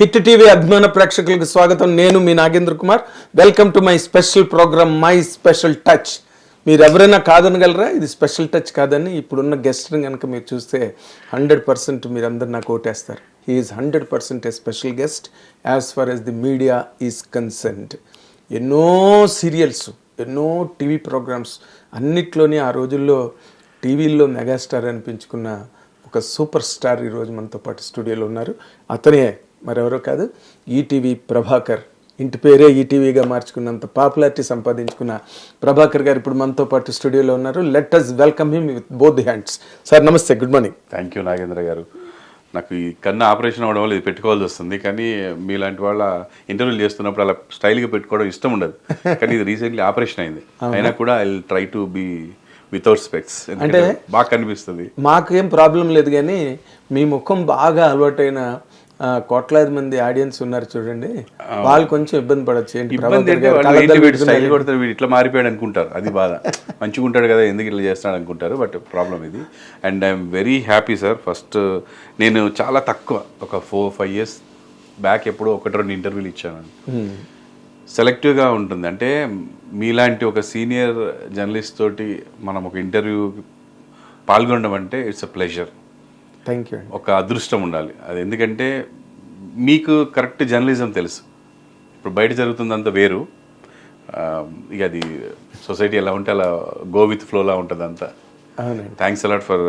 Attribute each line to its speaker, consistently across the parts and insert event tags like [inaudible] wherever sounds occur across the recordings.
Speaker 1: Hit TV అభిమాన ప్రేక్షకులకు స్వాగతం. నేను మీ Nagendra Kumar. Welcome to my special program my special touch. మీరు ఎవరైనా కాదనగలరా? ఇది స్పెషల్ టచ్ కాదని ఇప్పుడున్న గెస్ట్ని కనుక మీరు చూస్తే హండ్రెడ్ పర్సెంట్ మీరు అందరు నాకు ఓటేస్తారు. He's hundred percent a special guest as far as the media is consent ఎన్నో సీరియల్స్ ఎన్నో టీవీ ప్రోగ్రామ్స్ అన్నిట్లోని ఆ రోజుల్లో టీవీల్లో మెగాస్టార్ అనిపించుకున్న ఒక సూపర్ స్టార్ ఈరోజు మనతో పాటు స్టూడియోలో ఉన్నారు. అతనే మరెవరో కాదు ఈటీవీ ప్రభాకర్. ఇంటి పేరే ఈటీవీగా మార్చుకున్నంత పాపులారిటీ సంపాదించుకున్న ప్రభాకర్ గారు ఇప్పుడు మనతో పాటు స్టూడియోలో ఉన్నారు. Let us welcome him with both hands sir నమస్తే good morning
Speaker 2: thank you Nagendra గారు. నాకు ఈ కన్ను ఆపరేషన్ అవ్వడం వల్ల ఇది పెట్టుకోవాల్సి వస్తుంది కానీ మీలాంటి వాళ్ళ ఇంటర్వ్యూలు చేస్తున్నప్పుడు అలా స్టైల్గా పెట్టుకోవడం ఇష్టం ఉండదు. కానీ ఇది రీసెంట్లీ ఆపరేషన్ అయింది. అయినా కూడా I try to be without specs అంటే బాగా కనిపిస్తుంది.
Speaker 1: మాకు ఏం ప్రాబ్లం లేదు కానీ మీ ముఖం బాగా అలవాటైన కోట్లాది మంది ఆడియన్స్ ఉన్నారు చూడండి. వాళ్ళు కొంచెం ఇబ్బంది పడచ్చు. ఏంటి
Speaker 2: ఇబ్బంది. స్టైల్ కొడతారు వీడు ఇట్లా మారిపోయాడు అనుకుంటారు. అది బాధ. మంచిగా ఉంటాడు కదా ఎందుకు ఇట్లా చేస్తున్నాడు అనుకుంటారు బట్ ప్రాబ్లం ఇది. And I'm very happy sir first నేను చాలా తక్కువ ఒక ఫోర్ ఫైవ్ ఇయర్స్ బ్యాక్ ఎప్పుడో ఒకటి రెండు ఇంటర్వ్యూలు ఇచ్చాను
Speaker 1: Hmm.
Speaker 2: సెలెక్టివ్గా ఉంటుంది. అంటే మీలాంటి ఒక సీనియర్ జర్నలిస్ట్ తోటి మనం ఒక ఇంటర్వ్యూ పాల్గొనడం అంటే it's a pleasure.
Speaker 1: Thank you
Speaker 2: ఒక అదృష్టం ఉండాలి. అది ఎందుకంటే మీకు కరెక్ట్ జర్నలిజం తెలుసు. ఇప్పుడు బయట జరుగుతుందంత వేరు. ఇక అది సొసైటీ ఎలా ఉంటే అలా గో విత్ ఫ్లోలా ఉంటుంది అంతా thanks a lot for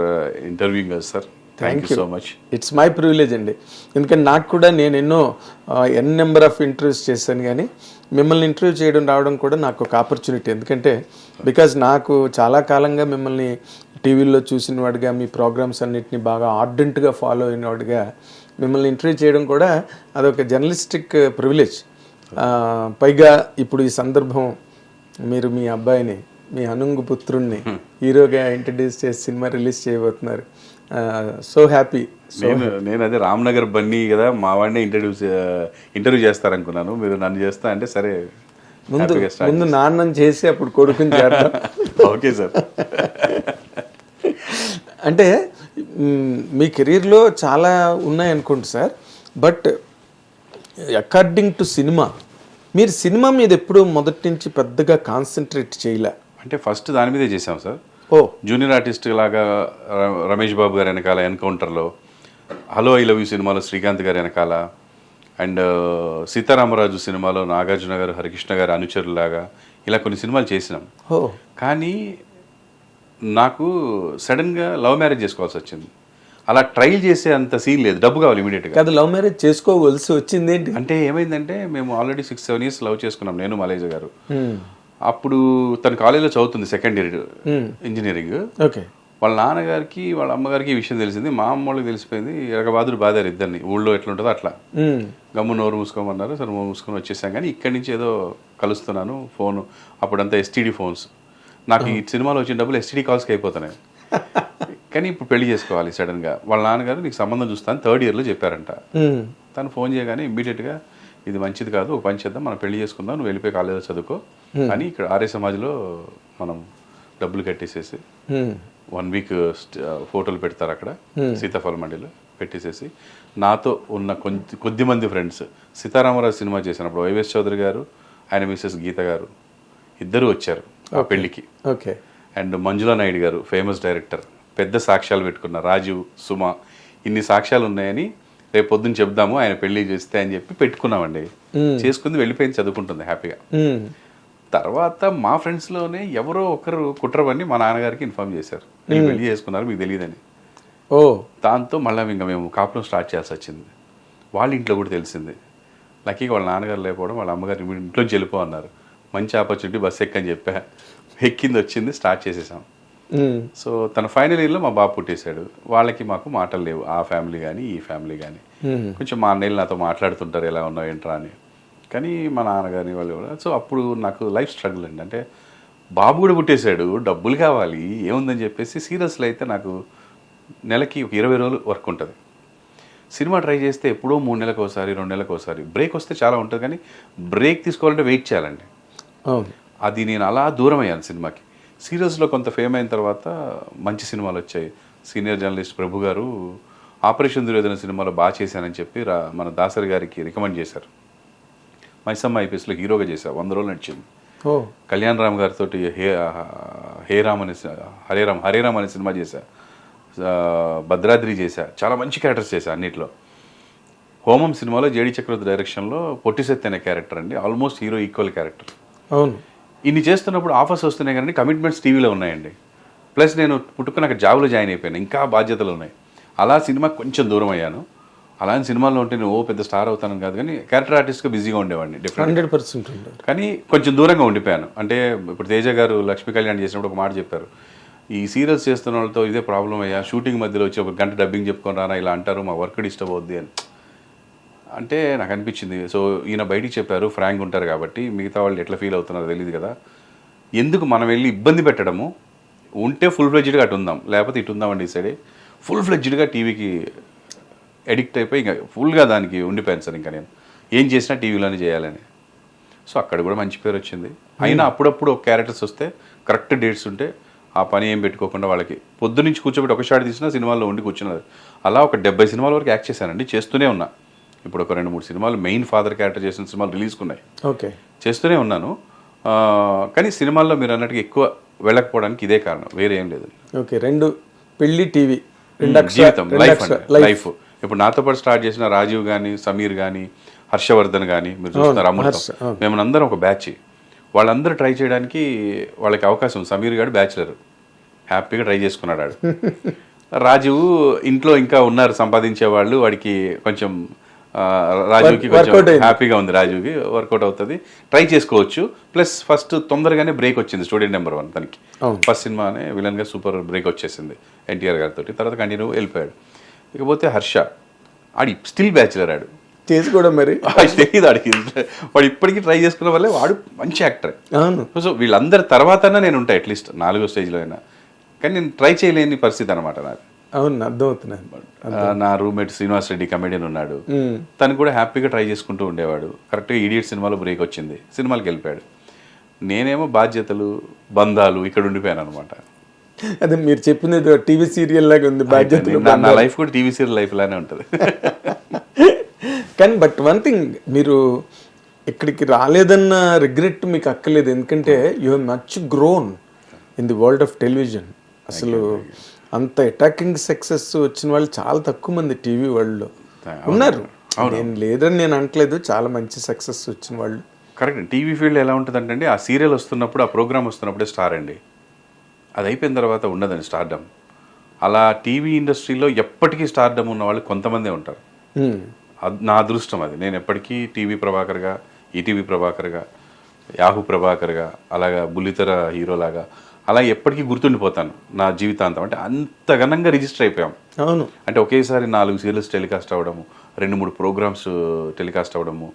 Speaker 2: interviewing sir thank you so much
Speaker 1: it's my privilege అండి. ఎందుకంటే నాకు కూడా నేను ఎన్నో ఎన్ నెంబర్ ఆఫ్ ఇంటర్వ్యూస్ చేశాను కానీ మిమ్మల్ని ఇంటర్వ్యూ చేయడం రావడం కూడా నాకు ఒక ఆపర్చునిటీ ఎందుకంటే బికాజ్ నాకు చాలా కాలంగా మిమ్మల్ని టీవీలో చూసిన వాడిగా మీ ప్రోగ్రామ్స్ అన్నిటిని బాగా ఆర్డెంట్గా ఫాలో అయిన వాడిగా మిమ్మల్ని ఇంటర్వ్యూ చేయడం కూడా అదొక జర్నలిస్టిక్ ప్రివిలేజ్ పైగా ఇప్పుడు ఈ సందర్భం మీరు మీ అబ్బాయిని మీ అనుంగు పుత్రుణ్ణి హీరోగా ఇంట్రడ్యూస్ చేసి సినిమా రిలీజ్ చేయబోతున్నారు. సో హ్యాపీ
Speaker 2: నేను నేను అదే రామ్నగర్ బన్నీ కదా మా వాడినే ఇంటర్వ్యూ ఇంటర్వ్యూ చేస్తారనుకున్నాను. మీరు నన్ను చేస్తా అంటే సరే
Speaker 1: ముందు ముందు నాన్నని చేసి అప్పుడు కొడుకుని చేద్దాం. [laughs]
Speaker 2: ఓకే సార్ [laughs]
Speaker 1: అంటే మ్, మీ కెరీర్లో చాలా ఉన్నాయి అనుకుంటు sir but according to cinema మీరు సినిమా మీద ఎప్పుడు మొదటి నుంచి పెద్దగా కాన్సన్ట్రేట్ చేయలే.
Speaker 2: అంటే ఫస్ట్ దాని మీదే చేసాం సార్
Speaker 1: ఓ.
Speaker 2: జూనియర్ ఆర్టిస్ట్ లాగా రమేష్ బాబు గారి వెనకాల ఎన్కౌంటర్లో హలో ఐ లవ్ యూ సినిమాలో శ్రీకాంత్ గారి వెనకాల అండ్ సీతారామరాజు సినిమాలో నాగార్జున గారు హరికృష్ణ గారి అనుచరులాగా ఇలా కొన్ని సినిమాలు చేసినాం.
Speaker 1: ఓ.
Speaker 2: కానీ నాకు సడన్గా లవ్ మ్యారేజ్ చేసుకోవాల్సి వచ్చింది. అలా ట్రైల్ చేసే అంత సీన్ లేదు. డబ్బు కావాలి ఇమీడియట్గా.
Speaker 1: కాదు లవ్ మ్యారేజ్ చేసుకోవలసి వచ్చింది ఏంటి
Speaker 2: అంటే ఏమైందంటే మేము already six seven years love చేసుకున్నాం. నేను మలేజ గారు. అప్పుడు తన కాలేజీలో చదువుతుంది సెకండ్ ఇయర్ ఇంజనీరింగ్
Speaker 1: ఓకే
Speaker 2: వాళ్ళ నాన్నగారికి వాళ్ళ అమ్మగారికి ఈ విషయం తెలిసింది. మా అమ్మ వాళ్ళకి తెలిసిపోయింది ఎరగబాదులు బాధారు ఇద్దరిని. ఊళ్ళో ఎట్లుంటుందో అట్లా. గమ్ము నోరు మూసుకోమన్నారు. సరే నోరు మూసుకొని వచ్చేసాం కానీ ఇక్కడి నుంచి ఏదో కలుస్తున్నాను ఫోన్. అప్పుడంతా ఎస్టీడీ ఫోన్స్ నాకు ఈ సినిమాలో వచ్చిన డబ్బులు ఎస్టీడీ కాల్స్కి అయిపోతున్నాయి. కానీ ఇప్పుడు పెళ్ళి చేసుకోవాలి సడన్గా వాళ్ళ నాన్నగారు నీకు సంబంధం చూస్తాను థర్డ్ ఇయర్లో చెప్పారంట. తను ఫోన్ చేయగానే ఇమ్మీడియట్గా ఇది మంచిది కాదు ఒక పని చేద్దాం మనం పెళ్ళి చేసుకుందాం నువ్వు వెళ్ళిపోయి కాలేజీలో చదువుకో. అని ఇక్కడ ఆర్య సమాజ్లో మనం డబ్బులు కట్టేసేసి వన్ వీక్ ఫోటోలు పెడతారు అక్కడ సీతాఫల మండిలో పెట్టేసేసి. నాతో ఉన్న కొద్ది కొద్ది మంది ఫ్రెండ్స్ సీతారామరాజు సినిమా చేసినప్పుడు వైవేస్ చౌదరి గారు ఆయన మిస్సెస్ గీత గారు ఇద్దరు వచ్చారు ఆ పెళ్ళికి.
Speaker 1: ఓకే.
Speaker 2: అండ్ మంజులా నాయుడు గారు ఫేమస్ డైరెక్టర్ పెద్ద సాక్ష్యాలు పెట్టుకున్న రాజీవ్ సుమ ఇన్ని సాక్ష్యాలు ఉన్నాయని రేపు పొద్దున్న చెప్దాము ఆయన పెళ్ళి చేస్తే అని చెప్పి పెట్టుకున్నామండి. చేసుకుంది వెళ్ళిపోయింది చదువుకుంటుంది హ్యాపీగా. తర్వాత మా ఫ్రెండ్స్లోనే ఎవరో ఒకరు కుట్రవని మా నాన్నగారికి ఇన్ఫార్మ్ చేశారు. మీరు పెళ్ళి చేసుకున్నారు మీకు తెలియదని.
Speaker 1: ఓ.
Speaker 2: దాంతో మళ్ళీ ఇంకా మేము కాపురం స్టార్ట్ చేయాల్సి వచ్చింది. వాళ్ళ ఇంట్లో కూడా తెలిసింది. లక్కీగా వాళ్ళ నాన్నగారు లేకపోవడం వాళ్ళ అమ్మగారు "మీరు ఇంట్లోంచి వెళ్ళిపో అన్నారు. మంచి ఆపర్చునిటీ బస్ ఎక్కని చెప్పా. ఎక్కింది వచ్చింది స్టార్ట్ చేసేసాం. సో తన ఫైనల్ ఇయర్లో మా బాబు పుట్టేశాడు. వాళ్ళకి మాకు మాటలు లేవు. ఆ ఫ్యామిలీ కానీ ఈ ఫ్యామిలీ కానీ కొంచెం మా అన్నయ్యలు నాతో మాట్లాడుతుంటారు ఎలా ఉన్నావు? ఏంట్రా? అని. కానీ మా నాన్నగారిని వాళ్ళు కూడా సో అప్పుడు నాకు లైఫ్ స్ట్రగుల్ అండి. అంటే బాబు కూడా పుట్టేశాడు. డబ్బులు కావాలి. ఏముందని చెప్పేసి సీరియస్లో అయితే నాకు నెలకి ఒక ఇరవై రోజులు వర్క్ ఉంటుంది. సినిమా ట్రై చేస్తే ఎప్పుడో మూడు నెలలకు ఒకసారి రెండు నెలలకు ఒకసారి. బ్రేక్ వస్తే చాలా ఉంటుంది. కానీ బ్రేక్ తీసుకోవాలంటే వెయిట్ చేయాలండి. అది నేను అలా దూరం అయ్యాను సినిమాకి. సీరియల్స్లో కొంత ఫేమ్ అయిన తర్వాత మంచి సినిమాలు వచ్చాయి. సీనియర్ జర్నలిస్ట్ ప్రభు గారు ఆపరేషన్ దుర్యోధన సినిమాలో బాగా చేశానని చెప్పి రా మన దాసరి గారికి రికమెండ్ చేశారు. మైసమ్మ ఐపీఎస్లో హీరోగా చేశా వంద రోజులు నడిచింది. కళ్యాణ్ రామ్ గారితో హే హే రామ్ అనే సి- హరే రామ్ హరే రామ్ అనే సినిమా చేశా. భద్రాద్రి చేశా. చాలా మంచి క్యారెక్టర్స్ చేశా అన్నిట్లో. హోమం సినిమాలో జేడి చక్రవర్తి డైరెక్షన్లో పొట్టిసెత్తి అనే క్యారెక్టర్ అండి. Almost hero equal character.
Speaker 1: అవును.
Speaker 2: ఇన్ని చేస్తున్నప్పుడు ఆఫర్స్ వస్తున్నాయి కానీ కమిట్మెంట్స్ టీవీలో ఉన్నాయండి. ప్లస్ నేను పుట్టుకుని అక్కడ జాబ్లో జాయిన్ అయిపోయాను. ఇంకా బాధ్యతలు ఉన్నాయి. అలా సినిమా కొంచెం దూరం అయ్యాను. అలాంటి సినిమాల్లో ఉంటే నేను ఓ పెద్ద స్టార్ అవుతాను కాదు కానీ క్యారెక్టర్ ఆర్టిస్ట్గా బిజీగా ఉండేవాడిని డిఫరెంట్
Speaker 1: హండ్రెడ్ పర్సెంట్
Speaker 2: కానీ కొంచెం దూరంగా ఉండిపోయాను. అంటే ఇప్పుడు తేజ గారు లక్ష్మీ కళ్యాణ్ చేసినప్పుడు ఒక మాట చెప్పారు. ఈ సీరియల్స్ చేస్తున్న వాళ్ళతో ఇదే ప్రాబ్లం అయ్యా. షూటింగ్ మధ్యలో వచ్చి ఒక గంట డబ్బింగ్ చెప్పుకొని రానా ఇలా అంటారు మా వర్క్ డిస్టర్బ్ అవుద్ది అని. అంటే నాకు అనిపించింది సో ఈయన బయటికి చెప్పారు ఫ్రాంక్ ఉంటారు కాబట్టి మిగతా వాళ్ళు ఎట్లా ఫీల్ అవుతున్నారో తెలియదు కదా. ఎందుకు మనం వెళ్ళి ఇబ్బంది పెట్టడము? ఉంటే ఫుల్ ఫ్లెడ్జ్డ్గా అటు ఉందాం లేకపోతే ఇటు ఉందామని డిసైడ్ ఫుల్ ఫ్లెడ్జ్డ్గా టీవీకి ఎడిక్ట్ అయిపోయి ఇంకా ఫుల్గా దానికి ఉండిపోయాను సార్ ఇంకా నేను. ఏం చేసినా టీవీలోనే చేయాలని. సో అక్కడ కూడా మంచి పేరు వచ్చింది. అయినా అప్పుడప్పుడు ఒక క్యారెక్టర్స్ వస్తే కరెక్ట్ డేట్స్ ఉంటే ఆ పని ఏం పెట్టుకోకుండా వాళ్ళకి పొద్దు నుంచి కూర్చోబెట్టి ఒక షాట్ తీసినా సినిమాల్లో ఉండి కూర్చున్నది అలా ఒక డెబ్బై సినిమాల వరకు యాక్ట్ చేశానండి చేస్తూనే ఉన్నా. ఇప్పుడు ఒక రెండు మూడు సినిమాలు మెయిన్ ఫాదర్ క్యారెక్టర్ చేసిన సినిమాలు రిలీజ్కి ఉన్నాయి
Speaker 1: ఓకే.
Speaker 2: చేస్తూనే ఉన్నాను. కానీ సినిమాల్లో మీరు అన్నట్టుగా ఎక్కువ వెళ్ళకపోవడానికి ఇదే కారణం వేరే ఏం లేదు.
Speaker 1: ఓకే రెండు పెళ్ళి టీవీ
Speaker 2: జీవితం లైఫ్ లైఫ్. ఇప్పుడు నాతో పాటు స్టార్ట్ చేసిన రాజీవ్ కానీ సమీర్ కానీ హర్షవర్ధన్ కానీ మీరు చూస్తారు
Speaker 1: హర్ష,
Speaker 2: అమృతం.
Speaker 1: అవును.
Speaker 2: మేము అందరం ఒక బ్యాచ్. వాళ్ళందరూ ట్రై చేయడానికి వాళ్ళకి అవకాశం. సమీర్ గారు బ్యాచులర్. హ్యాపీగా ట్రై చేసుకున్నాడు ఆడు [laughs] రాజీవ్ ఇంట్లో ఇంకా ఉన్నారు సంపాదించే వాళ్ళు వాడికి కొంచెం
Speaker 1: workout
Speaker 2: కొంచెం. హ్యాపీగా ఉంది రాజీవ్కి వర్కౌట్ అవుతుంది. ట్రై చేసుకోవచ్చు. ప్లస్ ఫస్ట్ తొందరగానే బ్రేక్ వచ్చింది స్టూడెంట్ నెంబర్ వన్ తనకి. ఫస్ట్ సినిమానే విలన్గా సూపర్ బ్రేక్ వచ్చేసింది ఎన్టీఆర్ గారితో తర్వాత కంటిన్యూ వెళ్ళిపోయాడు. ఇకపోతే హర్ష ఆడి స్టిల్ బ్యాచులర్ ఆడు.
Speaker 1: చేసి కూడా మరి [laughs]
Speaker 2: తెలియదు ఆడికి. వాడు ఇప్పటికీ ట్రై చేసుకున్న వల్లే వాడు మంచి యాక్టర్ సో వీళ్ళందరి తర్వాత నేను ఉంటా అట్లీస్ట్ నాలుగో స్టేజ్లో అయినా. కానీ నేను ట్రై చేయలేని పరిస్థితి అనమాట నాది.
Speaker 1: అవును అర్థమవుతున్నాను
Speaker 2: ఆ, నా రూమ్మేట్ శ్రీనివాస్ రెడ్డి కమెడియన్ ఉన్నాడు. తను కూడా హ్యాపీగా ట్రై చేసుకుంటూ ఉండేవాడు. కరెక్ట్గా ఇడియట్ సినిమాలో బ్రేక్ వచ్చింది. సినిమాకి వెళ్ళిపోయాడు. నేనేమో బాధ్యతలు బంధాలు ఇక్కడ ఉండిపోయాను అనమాట
Speaker 1: అదే మీరు చెప్పింది టీవీ సీరియల్ లాగా ఉంది బాధ్యతలు
Speaker 2: నా- నా లైఫ్ కూడా టీవీ సీరియల్ లైఫ్ లానే ఉంటుంది. [laughs]
Speaker 1: కానీ బట్ వన్ థింగ్ మీరు ఇక్కడికి రాలేదన్న రిగ్రెట్ మీకు అక్కర్లేదు. ఎందుకంటే you have much grown in the world of television అసలు అంత అటాకింగ్ సక్సెస్ వచ్చిన వాళ్ళు చాలా తక్కువ మంది టీవీ వరల్డ్లో ఉన్నారు. నేను లేదని నేను అనట్లేదు చాలా మంచి సక్సెస్ వచ్చిన వాళ్ళు.
Speaker 2: కరెక్ట్ టీవీ ఫీల్డ్ ఎలా ఉంటుందంటే అండి ఆ సీరియల్ వస్తున్నప్పుడు ఆ ప్రోగ్రామ్ వస్తున్నప్పుడే స్టార్ అండి. అది అయిపోయిన తర్వాత ఉండదండి స్టార్డమ్ అలా టీవీ ఇండస్ట్రీలో ఎప్పటికీ స్టార్డమ్ ఉన్న వాళ్ళు కొంతమందే ఉంటారు. నా అదృష్టం అది. నేను ఎప్పటికీ టీవీ ప్రభాకర్గా ఈటీవీ ప్రభాకర్గా యాహూ ప్రభాకర్గా అలాగా బుల్లితెర హీరోలాగా అలా ఎప్పటికీ గుర్తుండిపోతాను నా జీవితాంతం. అంటే అంత ఘనంగా రిజిస్టర్ అయిపోయాం.
Speaker 1: అవును.
Speaker 2: అంటే ఒకేసారి నాలుగు సీరియల్స్ టెలికాస్ట్ అవ్వడము రెండు మూడు ప్రోగ్రామ్స్ టెలికాస్ట్ అవ్వడము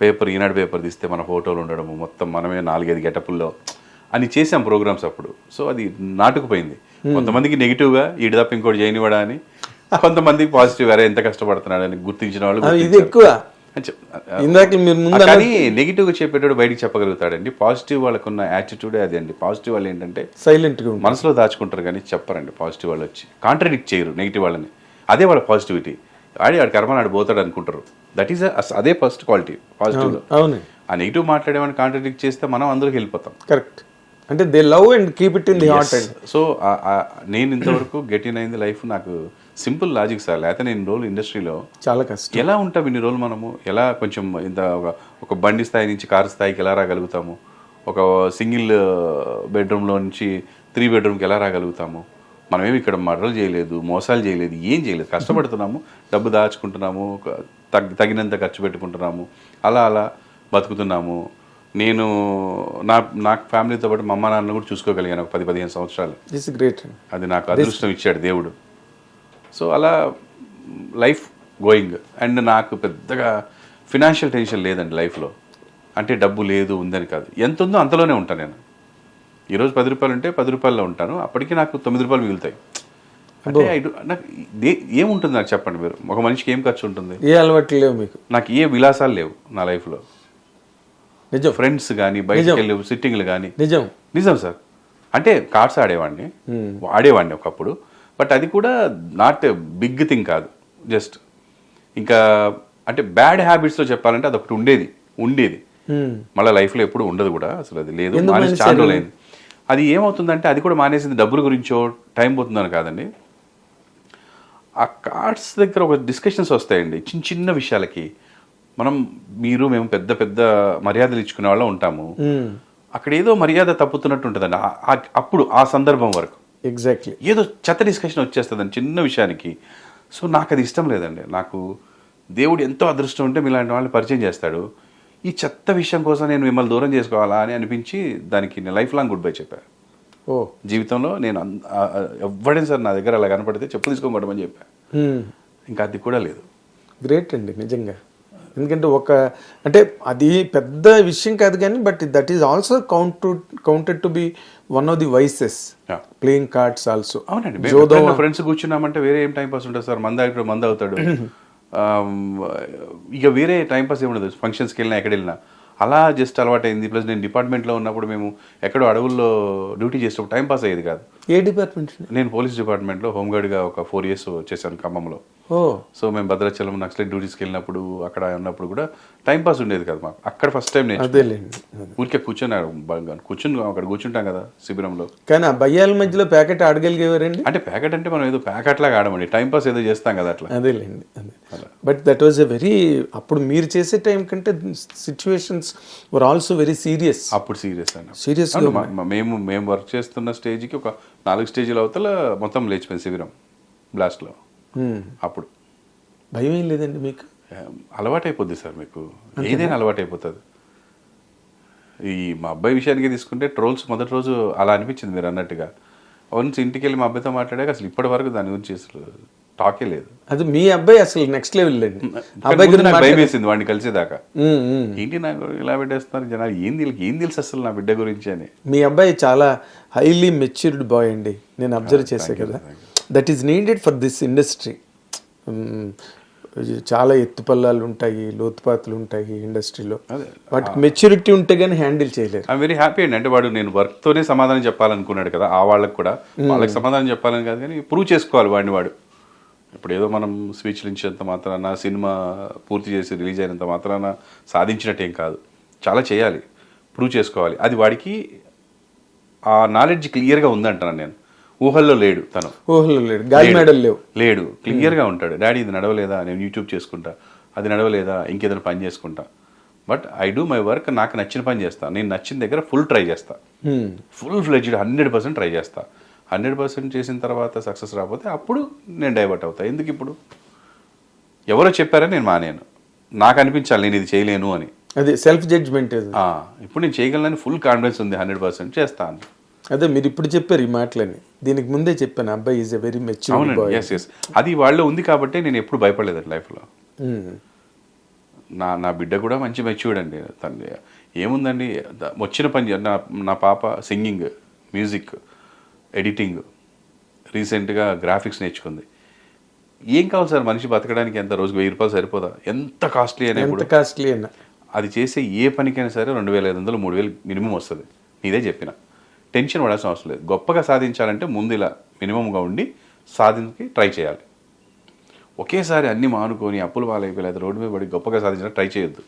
Speaker 2: పేపర్ ఈనాడు పేపర్ తీస్తే మన ఫోటోలు ఉండడము మొత్తం మనమే నాలుగైదు గెటపుల్లో అని చేసాం ప్రోగ్రామ్స్ అప్పుడు. సో అది నాటుకుపోయింది. కొంతమందికి నెగిటివ్గా ఈడు తప్ప ఇంకోటి చేయనివాడా అని కొంతమందికి పాజిటివ్ అరే ఎంత కష్టపడుతున్నాడని గుర్తించిన వాళ్ళు
Speaker 1: ఇది. ఎక్కువ. ఇందాక మీరు ముందు
Speaker 2: కానీ నెగిటివ్గా చెప్పేటోడు బయటికి చెప్పగలుగుతాడండి. పాజిటివ్ వాళ్ళకున్న యాటిట్యూడే అదే అండి. పాజిటివ్ వాళ్ళు ఏంటంటే
Speaker 1: సైలెంట్గా
Speaker 2: మనసులో దాచుకుంటారు కానీ చెప్పరండి. పాజిటివ్ వాళ్ళు వచ్చి కాంట్రడిక్ట్ చేయరు నెగిటివ్ వాళ్ళని. అదే వాళ్ళ పాజిటివిటీ ఆడి ఆడి కర్మ నాడు పోతాడు అనుకుంటారు. దట్ ఈస్ అదే ఫస్ట్ క్వాలిటీ పాజిటివ్
Speaker 1: అవును
Speaker 2: ఆ నెగిటివ్ మాట్లాడేవాడిని కాంట్రడిక్ట్ చేస్తే మనం అందులోకి వెళ్ళిపోతాం.
Speaker 1: కరెక్ట్ అంటే they love and keep it in the heart and.
Speaker 2: So నేను ఇంతవరకు గెట్ ఇన్ అయింది లైఫ్ నాకు సింపుల్ లాజిక్ సార్. లేకపోతే నేను రోజులు ఇండస్ట్రీలో
Speaker 1: చాలా కష్టం.
Speaker 2: ఎలా ఉంటాం ఇన్ని రోజులు మనము? ఎలా కొంచెం ఇంత ఒక ఒక బండి స్థాయి నుంచి కారు స్థాయికి ఎలా రాగలుగుతాము? ఒక సింగిల్ బెడ్రూమ్లో నుంచి త్రీ బెడ్రూమ్కి ఎలా రాగలుగుతాము? మనమేమి ఇక్కడ మర్రలు చేయలేదు మోసాలు చేయలేదు ఏం చేయలేదు. కష్టపడుతున్నాము డబ్బు దాచుకుంటున్నాము తగినంత ఖర్చు పెట్టుకుంటున్నాము అలా అలా బతుకుతున్నాము. నేను నా నా ఫ్యామిలీతో పాటు మా అమ్మ నాన్న కూడా చూసుకోగలిగాను ఒక పది పదిహేను సంవత్సరాలు. అది నాకు అదృష్టం ఇచ్చాడు దేవుడు. సో అలా లైఫ్ గోయింగ్. అండ్ నాకు పెద్దగా ఫినాన్షియల్ టెన్షన్ లేదండి లైఫ్లో. అంటే డబ్బు లేదు ఉందని కాదు. ఎంత ఉందో అంతలోనే ఉంటాను నేను. ఈరోజు పది రూపాయలు ఉంటే పది రూపాయల్లో ఉంటాను. అప్పటికి నాకు తొమ్మిది రూపాయలు మిగులుతాయి. అంటే నాకు ఏముంటుంది నాకు చెప్పండి మీరు? ఒక మనిషికి ఏం ఖర్చు ఉంటుంది?
Speaker 1: ఏ అలవాట్లు లేవు మీకు?
Speaker 2: నాకు ఏ విలాసాలు లేవు నా లైఫ్లో.
Speaker 1: నిజం.
Speaker 2: ఫ్రెండ్స్ కానీ బయటకు వెళ్ళి సిట్టింగ్లు కానీ
Speaker 1: నిజం.
Speaker 2: నిజం సార్. అంటే కార్డ్స్ ఆడేవాడిని. ఆడేవాడిని ఒకప్పుడు. బట్ అది కూడా నాట్ బిగ్ థింగ్ కాదు. జస్ట్ ఇంకా అంటే బ్యాడ్ హ్యాబిట్స్లో చెప్పాలంటే అదొకటి ఉండేది ఉండేది.
Speaker 1: Hmm.
Speaker 2: మళ్ళీ లైఫ్లో ఎప్పుడు ఉండదు కూడా అసలు అది లేదు. మానేసి? చాలా రోజులైంది అది ఏమవుతుందంటే అది కూడా మానేసింది డబ్బుల గురించో టైం పోతుందని కాదండి. ఆ కార్డ్స్ దగ్గర ఒక డిస్కషన్స్ వస్తాయండి. చిన్న చిన్న విషయాలకి. మనం మీరు మేము పెద్ద పెద్ద మర్యాదలు ఇచ్చుకునే వాళ్ళం ఉంటాము. అక్కడ ఏదో మర్యాద తప్పుతున్నట్టు ఉంటుందండి. అప్పుడు ఆ సందర్భం వరకు.
Speaker 1: ఎగ్జాక్ట్లీ
Speaker 2: ఏదో చెత్త డిస్కషన్ వచ్చేస్తుందండి చిన్న విషయానికి. సో నాకు అది ఇష్టం లేదండి. నాకు దేవుడు ఎంతో అదృష్టం ఉంటే మీలాంటి వాళ్ళని పరిచయం చేస్తాడు. ఈ చెత్త విషయం కోసం నేను మిమ్మల్ని దూరం చేసుకోవాలా అని అనిపించి దానికి నేను లైఫ్ లాంగ్ గుడ్ బై చెప్పాను
Speaker 1: ఓ.
Speaker 2: జీవితంలో నేను ఎవడైనా సార్ నా దగ్గర అలా కనపడితే చెప్పు తీసుకొని కొట్టమని చెప్పాను. ఇంకా అది కూడా లేదు.
Speaker 1: గ్రేట్ అండి నిజంగా. ఎందుకంటే ఒక అంటే అది పెద్ద విషయం కాదు కానీ but that is also count counted to be one of the vices. Playing cards also
Speaker 2: అవునండి. ఫ్రెండ్స్ కూర్చున్నామంటే వేరే ఏం టైం పాస్ ఉంటుంది సార్? మంద అవుతాడు మంద అవుతాడు. ఆమ్, ఇక వేరే టైం పాస్ ఏముండదు. ఫంక్షన్స్కి వెళ్ళినా ఎక్కడ వెళ్ళినా. అలా జస్ట్ అలవాటైంది. ప్లస్ నేను డిపార్ట్మెంట్లో ఉన్నప్పుడు మేము ఎక్కడో అడవుల్లో డ్యూటీ చేసేటప్పుడు టైం పాస్ అయ్యేది కాదు.
Speaker 1: ఏ డిపార్ట్మెంట్
Speaker 2: నేను పోలీస్ డిపార్ట్మెంట్లో హోంగార్డ్గా ఒక ఫోర్ ఇయర్స్ చేశాను ఖమ్మంలో. సో మేము భద్రాచలం నక్సలైట్ డ్యూటీస్కి వెళ్ళినప్పుడు అక్కడ ఉన్నప్పుడు కూడా టైం పాస్ ఉండేది కదా మాకు. అక్కడ ఫస్ట్ టైం నేను ఊరికే కూర్చున్నారు కూర్చుని అక్కడ కూర్చుంటాం కదా శిబిరంలో.
Speaker 1: కానీ ఆ భయ్యాల మధ్యలో ప్యాకెట్ ఆడగలిగేవారండి?
Speaker 2: అంటే ప్యాకెట్ అంటే మనం ఏదో ప్యాకెట్ లాగా ఆడమండి. టైం పాస్ ఏదో చేస్తాం కదా అట్లా.
Speaker 1: అదేలేండి అదే. But that was a very అప్పుడు మీరు చేసే టైం కంటే situations were also very serious
Speaker 2: అప్పుడు సీరియస్ అన్న.
Speaker 1: సీరియస్
Speaker 2: మేము మేము వర్క్ చేస్తున్న స్టేజ్కి ఒక నాలుగు స్టేజీల అవతల మొత్తం లేచిపోయింది శిబిరం బ్లాస్ట్లో అప్పుడు.
Speaker 1: భయం ఏం లేదండి మీకు?
Speaker 2: అలవాటైపోద్ది సార్ మీకు. ఏదైనా అలవాటైపోతుంది. ఈ మా అబ్బాయి విషయానికి తీసుకుంటే ట్రోల్స్ మొదటి రోజు అలా అనిపించింది మీరు అన్నట్టుగా. వన్స్ ఇంటికి వెళ్ళి మా అబ్బాయితో మాట్లాడాక అసలు ఇప్పటి వరకు దాని గురించి అసలు టాకే లేదు.
Speaker 1: అది మీ అబ్బాయి అసలు నెక్స్ట్ లెవెల్
Speaker 2: కానీ
Speaker 1: అబ్బాయి గురించి
Speaker 2: భయం వేసింది వాడిని కలిసేదాకా. ఏంటి నాకు ఇలా పెట్టేస్తున్నారు జనాలు? ఏం వీళ్ళకి ఏం తెలుసు అసలు నా బిడ్డ గురించి అని.
Speaker 1: మీ అబ్బాయి చాలా హైలీ మెచ్యూర్డ్ బాయ్ అండి. నేను అబ్జర్వ్ చేసే కదా. That is needed for this industry చాలా ఎత్తుపల్లాలు ఉంటాయి లోతుపాతులు ఉంటాయి ఇండస్ట్రీలో. వాటికి మెచ్యూరిటీ ఉంటే కానీ హ్యాండిల్ చేయలేరు.
Speaker 2: ఐ వెరీ హ్యాపీ అండి. అంటే వాడు నేను వర్క్ తోనే సమాధానం చెప్పాలనుకున్నాడు కదా ఆ వాళ్ళకి కూడా. వాళ్ళకి సమాధానం చెప్పాలని కాదు కానీ ప్రూవ్ చేసుకోవాలి వాడిని వాడు. ఇప్పుడు ఏదో మనం స్పీచ్లు ఇచ్చినంత మాత్రాన సినిమా పూర్తి చేసి రిలీజ్ అయినంత మాత్రాన సాధించినట్టు ఏం కాదు. చాలా చేయాలి. ప్రూవ్ చేసుకోవాలి. అది వాడికి ఆ నాలెడ్జ్ క్లియర్గా ఉందంటాను నేను. ఊహల్లో లేడు తను.
Speaker 1: ఊహలో లేడు. గాలి మేడలు లేవు.
Speaker 2: లేడు. క్లియర్గా ఉంటాడు. డాడీ ఇది నడవలేదా? నేను యూట్యూబ్ చేసుకుంటా. అది నడవలేదా? ఇంకేదైనా పని చేసుకుంటా. But I do my work నాకు నచ్చిన పని చేస్తా. నేను నచ్చిన దగ్గర ఫుల్ ట్రై చేస్తా. Full fledged hundred percent try చేస్తా. హండ్రెడ్ పర్సెంట్ చేసిన తర్వాత సక్సెస్ రాకపోతే అప్పుడు నేను డైవర్ట్ అవుతా. ఎందుకు ఇప్పుడు? ఎవరో చెప్పారని నేను మానేను. నాకు అనిపించాలి నేను ఇది చేయలేను అని.
Speaker 1: అదే సెల్ఫ్ జడ్జ్మెంట్
Speaker 2: ఇప్పుడు నేను చేయగలనని ఫుల్ కాన్ఫిడెన్స్ ఉంది. హండ్రెడ్ పర్సెంట్ చేస్తాను
Speaker 1: అదే మీరు ఇప్పుడు చెప్పారు ఈ మాటలని. దీనికి ముందే చెప్పాను అబ్బాయి ఈజ్ ఎ వెరీ
Speaker 2: అవునండి.
Speaker 1: బాయ్
Speaker 2: ఎస్ ఎస్ అది వాళ్ళలో ఉంది కాబట్టి నేను ఎప్పుడు భయపడలేదండి లైఫ్లో. నా నా బిడ్డ కూడా మంచి మెచ్యూర్డ్ అండి. తను ఏముందండి? వచ్చిన పని నా నా పాప సింగింగ్ మ్యూజిక్ ఎడిటింగ్ రీసెంట్గా గ్రాఫిక్స్ నేర్చుకుంది. ఏం కావాలి సార్? మనిషి బతకడానికి ఎంత రోజుకి వెయ్యి రూపాయలు సరిపోదా? ఎంత కాస్ట్లీ అయినా
Speaker 1: ఎంత కాస్ట్లీ అయినా.
Speaker 2: అది చేసే ఏ పనికైనా సరే రెండు వేల ఐదు వందలు మూడు వేలు మినిమం వస్తుంది. నీదే చెప్పిన. టెన్షన్ పడాల్సిన అవసరం లేదు. గొప్పగా సాధించాలంటే ముందు ఇలా మినిమంగా ఉండి సాధించి ట్రై చేయాలి. ఒకేసారి అన్ని మానుకొని అప్పులు పాలైపోయి లేదా రోడ్డు మీద పడి గొప్పగా సాధించడానికి ట్రై చేయొద్దు.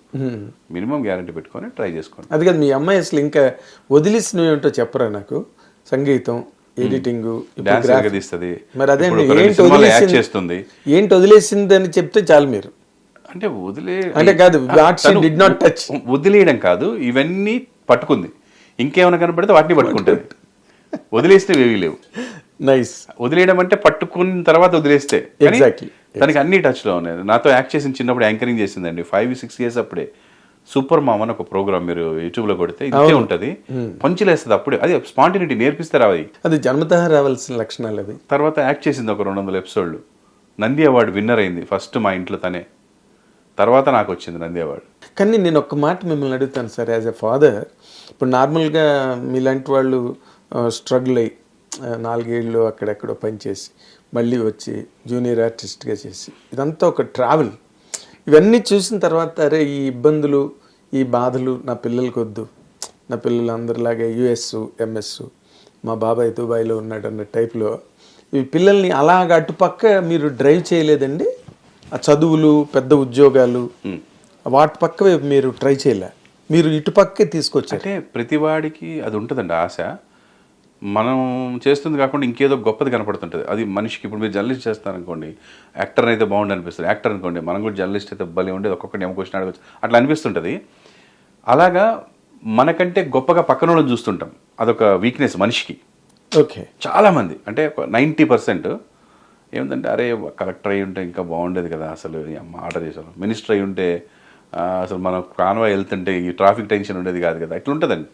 Speaker 2: మినిమం గ్యారంటీ పెట్టుకొని ట్రై చేసుకోండి.
Speaker 1: అది కాదు మీ అమ్మాయి అసలు ఇంకా వదిలేసినవి ఏంటో చెప్పరా నాకు? సంగీతం ఎడిటింగ్
Speaker 2: ఎరగదీస్తుంది
Speaker 1: మరి అదే?
Speaker 2: చేస్తుంది
Speaker 1: ఏంటి వదిలేసింది? అని చెప్తే చాలు మీరు.
Speaker 2: అంటే వదిలే
Speaker 1: అంటే కాదు, not touch.
Speaker 2: వదిలేయడం కాదు ఇవన్నీ పట్టుకుంది. ఇంకేమైనా కనపడితే వాటిని పట్టుకుంటుంది వదిలేస్తే ఏవీ లేవు.
Speaker 1: నైస్.
Speaker 2: వదిలేయడం అంటే పట్టుకున్న తర్వాత వదిలేస్తే.
Speaker 1: Exactly.
Speaker 2: తనకి అన్ని టచ్లో ఉన్నాయి. నాతో యాక్ట్ చేసిన చిన్నప్పుడు యాంకరింగ్ చేసిందండి. ఫైవ్ సిక్స్ ఇయర్స్ అప్పుడే. సూపర్ మామ్ అని ఒక ప్రోగ్రామ్ మీరు యూట్యూబ్లో కొడితే ఇంతే ఉంటది. పంచులేస్తుంది అప్పుడే. అది స్పాంటినిటీ నేర్పిస్తారు అవి
Speaker 1: అది. జన్మతః రావాల్సిన లక్షణాలు అవి.
Speaker 2: తర్వాత యాక్ట్ చేసింది ఒక రెండు వందల ఎపిసోడ్లు నంది అవార్డు విన్నర్ అయింది. ఫస్ట్ మా ఇంట్లో తనే. తర్వాత నాకు వచ్చింది నంది అవార్డు.
Speaker 1: కానీ నేను ఒక మాట మిమ్మల్ని అడుగుతాను సార్ యాజ్ ఎ ఫాదర్ ఇప్పుడు నార్మల్గా మీలాంటి వాళ్ళు స్ట్రగుల్ అయ్యి నాలుగేళ్ళు అక్కడెక్కడో పనిచేసి మళ్ళీ వచ్చి జూనియర్ ఆర్టిస్ట్గా చేసి ఇదంతా ఒక ట్రావెల్ ఇవన్నీ చూసిన తర్వాత అరే ఈ ఇబ్బందులు ఈ బాధలు నా పిల్లలకి వద్దు. నా పిల్లలు అందరిలాగే యుఎస్ ఎంఎస్ మా బాబాయ్ దుబాయ్లో ఉన్నాడు అన్న టైప్లో ఈ పిల్లల్ని అలాగ అటుపక్క మీరు డ్రైవ్ చేయలేదండి? ఆ చదువులు పెద్ద ఉద్యోగాలు వాటి పక్కవే మీరు ట్రై చేయలే. మీరు ఇటు పక్కే తీసుకొచ్చారు.
Speaker 2: అంటే ప్రతివాడికి అది ఉంటుందండి ఆశ. మనం చేస్తుంది కాకుండా ఇంకేదో గొప్పది కనపడుతుంటుంది. అది మనిషికి ఇప్పుడు మీరు జర్నలిస్ట్ చేస్తారనుకోండి యాక్టర్ అయితే బాగుండి అనిపిస్తుంది. యాక్టర్ అనుకోండి మనం కూడా జర్నలిస్ట్ అయితే భలే ఉండేది ఒక్కొక్కటి ఏమో క్వశ్చన్ అడగచ్చు. అట్లా అనిపిస్తుంటుంది. అలాగా మనకంటే గొప్పగా పక్కన వాళ్ళని చూస్తుంటాం. అదొక వీక్నెస్ మనిషికి.
Speaker 1: ఓకే.
Speaker 2: చాలామంది. అంటే ఒక నైంటీ పర్సెంట్ ఏమిటంటే అరే కలెక్టర్ అయి ఉంటే ఇంకా బాగుండేది కదా అసలు. అమ్మ ఆర్డర్ చేసాను మినిస్టర్ అయి ఉంటే అసలు మనం కాన్వాయ్ వెళ్తుంటే ఈ ట్రాఫిక్ టెన్షన్ ఉండేది కాదు కదా ఇట్లా ఉంటుందండి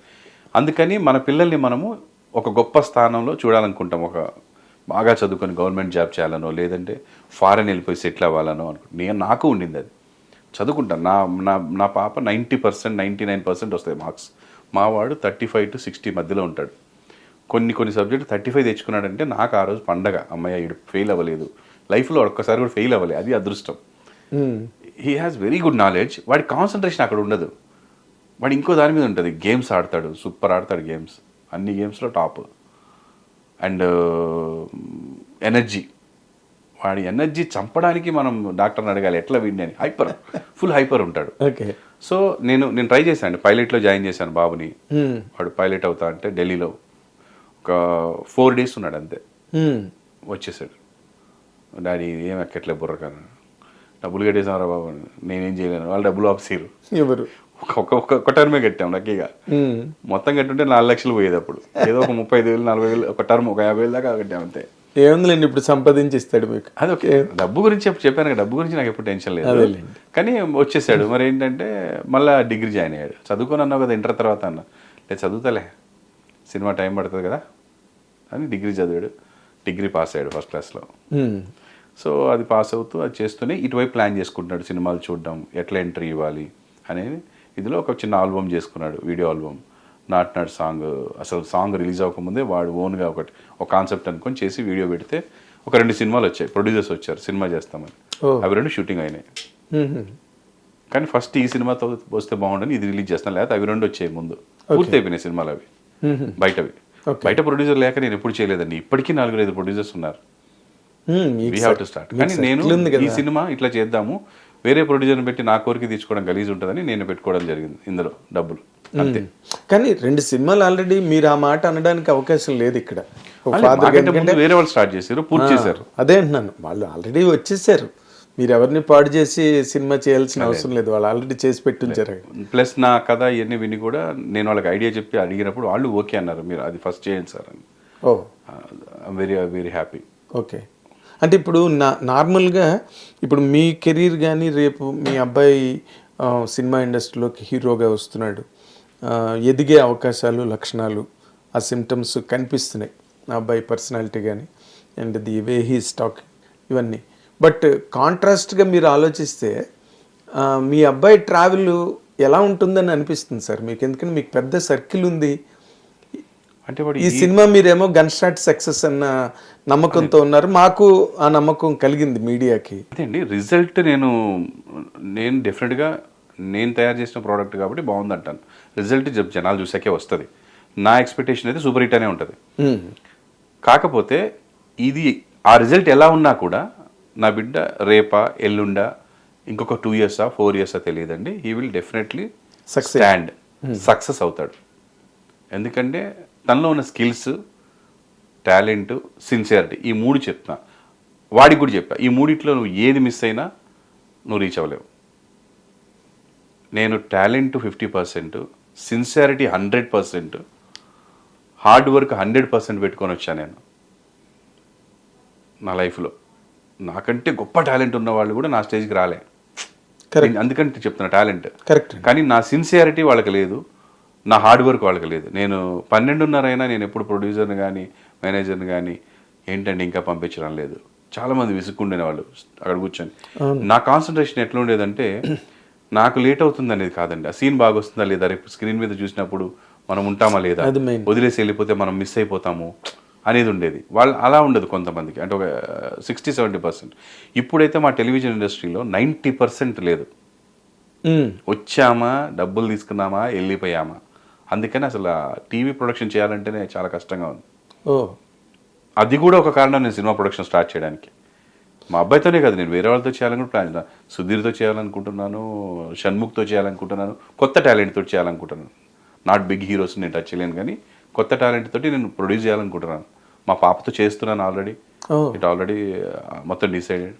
Speaker 2: అందుకని మన పిల్లల్ని మనము ఒక గొప్ప స్థానంలో చూడాలనుకుంటాం. ఒక బాగా చదువుకొని గవర్నమెంట్ జాబ్ చేయాలనో లేదంటే ఫారెన్ వెళ్ళిపోయి సెటిల్ అవ్వాలనో అనుకుంటా. నేను నాకు ఉండింది అది. చదువుకుంటాను. నా నా నా పాప ninety percent ninety nine percent వస్తాయి మార్క్స్. మావాడు థర్టీ ఫైవ్ టు సిక్స్టీ మధ్యలో ఉంటాడు. కొన్ని కొన్ని సబ్జెక్టు థర్టీ ఫైవ్ తెచ్చుకున్నాడంటే నాకు ఆ రోజు పండగ. అమ్మాయి ఫెయిల్ అవ్వలేదు. లైఫ్లో ఒక్కసారి కూడా ఫెయిల్ అవ్వలేదు అది అదృష్టం. He has very good knowledge వాడి కాన్సన్ట్రేషన్ అక్కడ ఉండదు. వాడు ఇంకో దాని మీద ఉంటుంది. గేమ్స్ ఆడతాడు సూపర్ ఆడతాడు గేమ్స్ అన్ని గేమ్స్లో టాప్ అండ్ ఎనర్జీ వాడి ఎనర్జీ చంపడానికి మనం డాక్టర్ని అడగాలి ఎట్లా వీడిని అని. హైపర్ ఫుల్ హైపర్ ఉంటాడు.
Speaker 1: ఓకే
Speaker 2: సో నేను నేను ట్రై చేశాను పైలట్లో జాయిన్ చేశాను బాబుని.
Speaker 1: మ్మ్.
Speaker 2: వాడు పైలట్ అవుతా అంటే ఢిల్లీలో. ఒక ఫోర్ డేస్ ఉన్నాడు అంతే.
Speaker 1: మ్మ్.
Speaker 2: వచ్చేసాడు. డాడీ ఏం ఎక్కట్లే బుర్ర డబ్బులు కట్టేసామరా బాబు? అని. నేనేం చేయలేను. వాళ్ళు డబ్బులు ఆఫీసీరు
Speaker 1: ఎవరు?
Speaker 2: ఒక ఒక- ఒక ఒక టర్మే కట్టాం లక్కీగా. మొత్తం కట్టుంటే నాలుగు లక్షలు పోయేది అప్పుడు ఏదో ఒక ముప్పై ఐదు వేలు నలభై వేలు ఒక టర్మ్ ఒక యాభై వేలు దాకా కట్టాం అంతే.
Speaker 1: ఏముందిలేండి ఇప్పుడు సంపాదించి ఇస్తాడు మీకు.
Speaker 2: అది ఓకే. డబ్బు గురించి చెప్ప- చెప్పాను డబ్బు గురించి నాకు ఎప్పుడు టెన్షన్ లేదు. కానీ వచ్చేసాడు. మరి ఏంటంటే మళ్ళీ డిగ్రీ జాయిన్ అయ్యాడు. చదువుకొని అన్నావు కదా ఇంటర్ తర్వాత అన్న. లేదు చదువుతలే. సినిమా టైం పడుతుంది కదా అని డిగ్రీ చదివాడు. డిగ్రీ పాస్ అయ్యాడు ఫస్ట్ క్లాస్లో. సో అది పాస్ అవుతూ అది చేస్తూనే ఇటువైపు ప్లాన్ చేసుకుంటున్నాడు సినిమాలు చూడడం ఎట్లా ఎంట్రీ ఇవ్వాలి అనేది. ఇందులో ఒక చిన్న ఆల్బమ్ చేసుకున్నాడు video album not not song అసలు సాంగ్ రిలీజ్ అవ్వకముందే వాడు ఓన్గా ఒకటి ఒక కాన్సెప్ట్ అనుకొని చేసి వీడియో పెడితే ఒక రెండు సినిమాలు వచ్చాయి ప్రొడ్యూసర్స్ వచ్చారు సినిమా చేస్తామని. అవి రెండు షూటింగ్ అయినాయి. కానీ ఫస్ట్ ఈ సినిమాతో వస్తే బాగుండని ఇది రిలీజ్ చేస్తాను లేకపోతే అవి రెండు వచ్చాయి ముందు. పూర్తి అయిపోయినాయి సినిమాలు అవి. బయటవి. బయట ప్రొడ్యూసర్ లేక నేను ఎప్పుడు చేయలేదండి. ఇప్పటికీ నాలుగు ఐదు ప్రొడ్యూసర్స్ ఉన్నారు. వీ హ్యావ్ టు స్టార్ట్
Speaker 1: మీకు
Speaker 2: కానీ నేను ఈ సినిమా ఇట్లా చేద్దాము. వేరే ప్రొడ్యూసర్ని పెట్టి నా కోరిక తీసుకోవడం గలీజ్ ఉంటుందని నేను పెట్టుకోవడం జరిగింది ఇందులో డబ్బులు. అంతే.
Speaker 1: కానీ రెండు సినిమాలు ఆల్రెడీ మీరు ఆ మాట అనడానికి అవకాశం లేదు ఇక్కడ.
Speaker 2: వేరే వాళ్ళు స్టార్ట్ చేశారు పూర్తి చేశారు.
Speaker 1: అదే అంటున్నాను. వాళ్ళు ఆల్రెడీ వచ్చేసారు. మీరు ఎవరిని పాడు చేసి సినిమా చేయాల్సిన అవసరం లేదు. వాళ్ళు ఆల్రెడీ చేసి పెట్టుంచారు
Speaker 2: ప్లస్ నా కథ ఇవన్నీ విని కూడా నేను వాళ్ళకి ఐడియా చెప్పి అడిగినప్పుడు వాళ్ళు ఓకే అన్నారు. మీరు అది ఫస్ట్ చేయండి సార్ అని.
Speaker 1: Oh.
Speaker 2: Very very happy
Speaker 1: okay అంటే ఇప్పుడు నా నార్మల్గా ఇప్పుడు మీ కెరీర్ కానీ రేపు మీ అబ్బాయి సినిమా ఇండస్ట్రీలోకి హీరోగా వస్తున్నాడు. ఎదిగే అవకాశాలు లక్షణాలు ఆ సిమ్టమ్స్ కనిపిస్తున్నాయి. నా అబ్బాయి పర్సనాలిటీ కానీ and the way he stuck ఇవన్నీ. బట్ కాంట్రాస్ట్గా మీరు ఆలోచిస్తే మీ అబ్బాయి ట్రావెల్ ఎలా ఉంటుందని అనిపిస్తుంది సార్. మీకు ఎందుకంటే మీకు పెద్ద సర్కిల్ ఉంది
Speaker 2: అంటే వాడు
Speaker 1: ఈ సినిమా మీరేమో గన్ షాట్ సక్సెస్ అన్న నమ్మకంతో ఉన్నారు. మాకు ఆ నమ్మకం కలిగింది మీడియాకి.
Speaker 2: అదే అండి. రిజల్ట్ నేను నేను డెఫినెట్గా నేను తయారు చేసిన ప్రోడక్ట్ కాబట్టి బాగుంది అంటాను రిజల్ట్ జనాలు చూసాకే వస్తుంది. నా ఎక్స్పెక్టేషన్ అయితే సూపర్ హిట్ అనే ఉంటుంది. కాకపోతే ఇది ఆ రిజల్ట్ ఎలా ఉన్నా కూడా నా బిడ్డ రేపా ఎల్లుండా ఇంకొక టూ ఇయర్సా ఫోర్ ఇయర్సా తెలియదండి. He will definitely
Speaker 1: Success.
Speaker 2: Stand success అవుతాడు. ఎందుకంటే తనలో ఉన్న స్కిల్స్ టాలెంట్ సిన్సియారిటీ ఈ మూడు చెప్తున్నా. వాడికి కూడా చెప్పా ఈ మూడిట్లో నువ్వు ఏది మిస్ అయినా నువ్వు రీచ్ అవ్వలేవు. నేను talent fifty percent sincerity hundred percent hard work hundred percent పెట్టుకొని వచ్చాను నేను. నా లైఫ్లో. నాకంటే గొప్ప టాలెంట్ ఉన్న వాళ్ళు కూడా నా స్టేజ్కి రాలే. అందుకంటే చెప్తున్నా టాలెంట్.
Speaker 1: కరెక్ట్
Speaker 2: కానీ నా సిన్సియారిటీ వాళ్ళకి లేదు. నా హార్డ్ వర్క్ వాళ్ళకి లేదు. నేను పన్నెండున్నర అయినా నేను ఎప్పుడు ప్రొడ్యూసర్ని కానీ మేనేజర్ని కానీ ఏంటంటే ఇంకా పంపించడం లేదు. చాలా మంది విసుక్కుండే వాళ్ళు అక్కడ కూర్చొని. నా కాన్సన్ట్రేషన్ ఎట్లా ఉండేదంటే నాకు లేట్ అవుతుంది అనేది కాదండి. ఆ సీన్ బాగా వస్తుందా లేదా? రేపు స్క్రీన్ మీద చూసినప్పుడు మనం ఉంటామా లేదా. వదిలేసి వెళ్ళిపోతే మనం మిస్ అయిపోతాము అనేది ఉండేది. వాళ్ళు అలా ఉండదు కొంతమందికి. అంటే ఒక సిక్స్టీ సెవెంటీ పర్సెంట్ ఇప్పుడైతే మా టెలివిజన్ ఇండస్ట్రీలో నైంటీ పర్సెంట్ లేదు. వచ్చామా? డబ్బులు తీసుకున్నామా? వెళ్ళిపోయామా? అందుకని అసలు టీవీ ప్రొడక్షన్ చేయాలంటేనే చాలా కష్టంగా ఉంది.
Speaker 1: ఓ.
Speaker 2: అది కూడా ఒక కారణం నేను సినిమా ప్రొడక్షన్ స్టార్ట్ చేయడానికి. మా అబ్బాయితోనే కాదు నేను వేరే వాళ్ళతో చేయాలని ప్లాన్ సుధీర్తో చేయాలనుకుంటున్నాను షణ్ముఖ్తో చేయాలనుకుంటున్నాను కొత్త టాలెంట్ తోటి చేయాలనుకుంటున్నాను. నాట్ బిగ్ హీరోస్ నేను టచ్ చేయలేను కానీ కొత్త టాలెంట్ తోటి నేను ప్రొడ్యూస్ చేయాలనుకుంటున్నాను. మా పాపతో చేస్తున్నాను ఆల్రెడీ ఇట్ ఆల్రెడీ మొత్తం డిసైడెడ్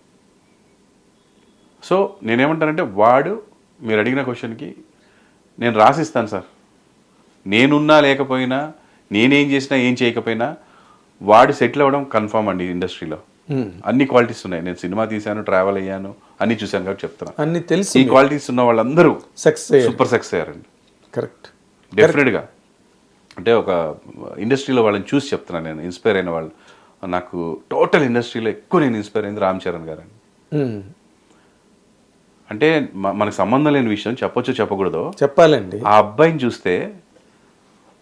Speaker 2: సో నేనేమంటానంటే వాడు మీరు అడిగిన క్వశ్చన్కి నేను రాసిస్తాను సార్. నేనున్నా లేకపోయినా నేనేం చేసినా ఏం చేయకపోయినా వాడు సెటిల్ అవ్వడం కన్ఫామ్ అండి ఇండస్ట్రీలో. అన్ని క్వాలిటీస్ ఉన్నాయి. నేను సినిమా తీశాను ట్రావెల్ అయ్యాను అన్ని చూశాను కాబట్టి చెప్తున్నా.
Speaker 1: అన్ని తెలిసి
Speaker 2: ఈ క్వాలిటీస్ ఉన్న వాళ్ళందరూ
Speaker 1: సక్సెస్
Speaker 2: సూపర్ సక్సెస్ అయ్యారండి.
Speaker 1: కరెక్ట్
Speaker 2: డెఫినెట్గా అంటే ఒక ఇండస్ట్రీలో వాళ్ళని చూసి చెప్తున్నాను నేను ఇన్స్పైర్ అయిన వాళ్ళు. నాకు టోటల్ ఇండస్ట్రీలో ఎక్కువ నేను ఇన్స్పైర్ అయింది రామ్ చరణ్ గారు అంటే మ- మనకు సంబంధం లేని విషయం చెప్పొచ్చో చెప్పకూడదో
Speaker 1: చెప్పాలండి.
Speaker 2: ఆ అబ్బాయిని చూస్తే